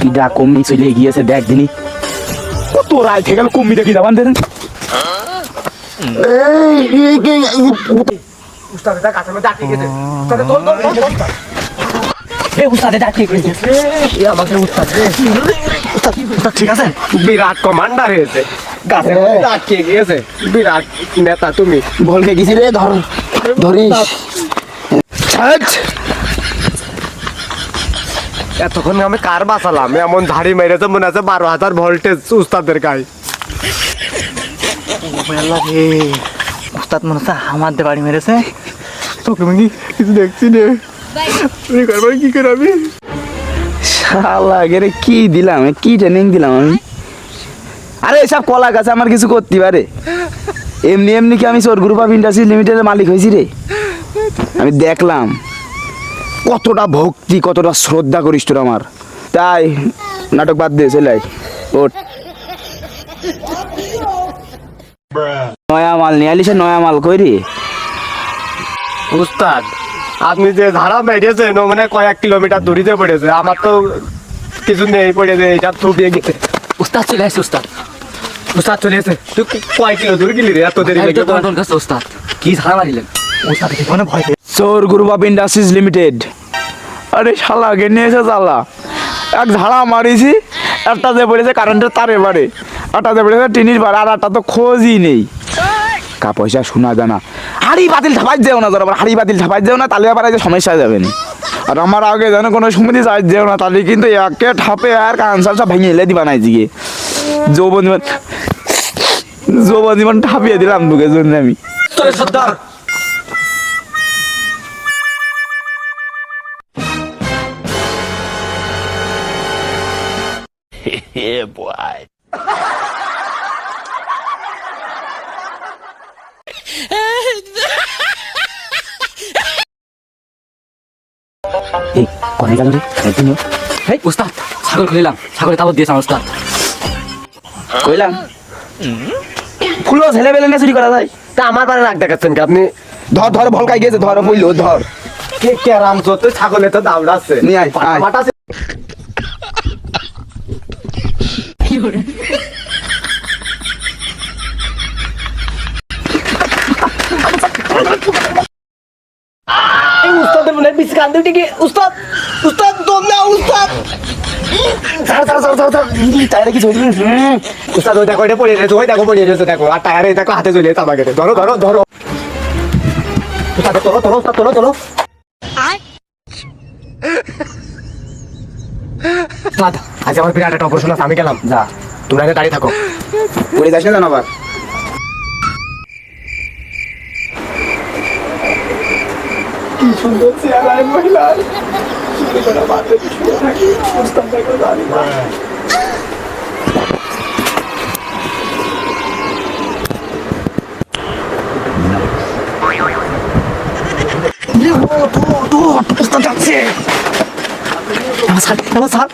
কিডা কমনি চলে গিয়েছে দেখ দিনি। কত রায় থেকে গেল কমনি দেখি যাবান দেন বিরাট কমান্ডার হয়েছে। গাছের মধ্যে আটকে গিয়েছে। বিরাট নেতা তুমি। বলকে গেছি রে ধর ধরিস। এতক্ষণ আমি কার বাঁচালাম? এমন ঝাড়ি মেরেছে মনে আছে বারো হাজার ভোল্টেজ উস্তাদের গায়ে। উস্তাদ মনে হচ্ছে আমার বাড়ি মেরেছে। তোকে আমি কিছু দেখছি রে কি করে আমি শালা গেরে কি দিলাম? কি ট্রেনিং দিলাম আমি? আরে এসব কলা গাছ আমার কিছু করতে পারে। এমনি এমনি কি আমি চোর গ্রুপ অফ ইন্ডাস্ট্রি লিমিটেডের মালিক হয়েছি রে? আমি দেখলাম। কতটা ভক্তি কতটা শ্রদ্ধা করিস তোর আমার। তাই নাটক বাদ দিয়ে চলে নয়া মাল নিয়ে আলিস নয়া মাল কই রে? উস্তাদ আপনি যে ধারা মেরেছেন মানে কয়েক কিলোমিটার দূরিতে পড়েছে। আমার তো কিছু নেই পড়েছে এটা থুপিয়ে গেছে। উস্তাদ চলে আসছে উস্তাদ। উস্তাদ চলে এসে তুই কয় কিলো দূর গেলি রে এত দেরি লেগে উস্তাদ। কি ধারা মারিলেন উস্তাদ ভয় পেয়ে চোর অফ ইন্ডাস্ট্রিজ লিমিটেড। আরে শালা, গে নিয়েছে জ্বালা। এক ঝাড়া মারিছি, একটা যে বলেছে কারেন্টের তারে বাড়ে, একটা যে বলেছে টিনির বাড়ে, আর একটা তো খোঁজই নেই। কা পয়সা শোনা যায় না। হাড়ি বাতিল ঠাপাই যেও না তোর হাড়ি বাতিল ঠাপাই যেও না, তাহলে আবার যে সমস্যা যাবে না। আর আমার আগে যেন কোনো সময় যাই যেও না, তাহলে কিন্তু একে ঠাপে আর কানসার সব ভেঙে এলে দিবা নাই দিকে যৌবন জীবন যৌবন জীবন ঠাপিয়ে দিলাম তোকে, জন্য আমি। তোর সর্দার এই কোনে গেল রে? একদিন হেই উস্তাদ ছাগল খুলিলাম। ছাগলে তাবত দিয়েছে আমার উস্তাদ কইলাম ফুলো ছেলে বেলে না চুরি করা যায়। তা আমার বারে রাগ দেখাচ্ছেন কি? আপনি ধর ধর ভলকাই গেছে ধর পইলো ধর। কে কে কেরাম যত ছাগলে তো দামড়াচ্ছে নিয়ে আয়, আয়। মাটা উস্তাদের মনে বিশ কান দুটি কি উস্তাদ উস্তাদ দম উস্তাদ! ছাড় ছাড় ছাড় ছাড় ছাড়। তাইরে কি চলি উস্তাদ ওই দেখো এটা পড়ে রয়েছে ওই দেখো পড়ে রয়েছে দেখো। আর টায়ারে দেখো হাতে আমাকে। ধরো ধরো ধরো। উস্তাদ তোলো তোলো উস্তাদ তোলো তোলো উস্তাদ। আজ আমার বিরাট একটা অপারেশন আছে আমি গেলাম যা তোমরা আগে দাঁড়িয়ে থাকো পড়ে যাস না জানো আবার কি সুন্দর চেহারায় আমার স্যার আমার স্যার